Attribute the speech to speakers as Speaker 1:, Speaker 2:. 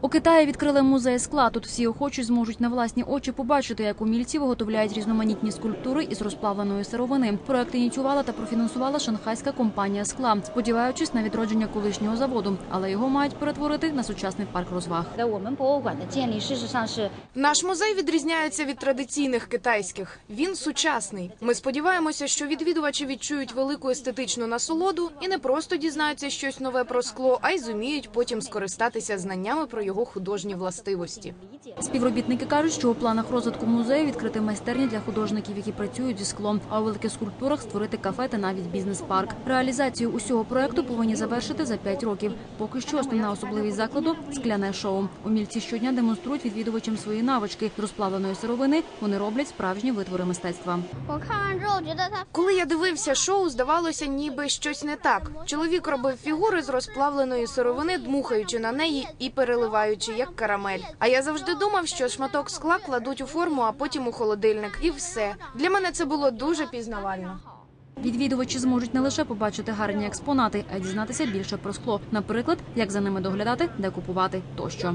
Speaker 1: У Китаї відкрили музей скла. Тут всі охочі зможуть на власні очі побачити, як умільці виготовляють різноманітні скульптури із розплавленої сировини. Проект ініціювала та профінансувала шанхайська компанія скла, сподіваючись на відродження колишнього заводу, але його мають перетворити на сучасний парк розваг.
Speaker 2: Наш музей відрізняється від традиційних китайських. Він сучасний. Ми сподіваємося, що відвідувачі відчують велику естетичну насолоду і не просто дізнаються щось нове про скло, а й зуміють потім скористатися знаннями про його художні властивості.
Speaker 1: Співробітники кажуть, що у планах розвитку музею відкрити майстерні для художників, які працюють зі склом, а у великих скульптурах створити кафе та навіть бізнес-парк. Реалізацію усього проекту повинні завершити за п'ять років. Поки що основна особливість закладу скляне шоу. Умільці щодня демонструють відвідувачам свої навички розплавленої сировини. Вони роблять справжні витвори мистецтва.
Speaker 2: Коли я дивився шоу, здавалося, ніби щось не так. Чоловік робив фігури з розплавленої сировини, дмухаючи на неї і переливаючи як карамель. А я завжди думав, що шматок скла кладуть у форму, а потім у холодильник, і все. Для мене це було дуже пізнавально.
Speaker 1: Відвідувачі зможуть не лише побачити гарні експонати, а й дізнатися більше про скло. Наприклад, як за ними доглядати, де купувати тощо.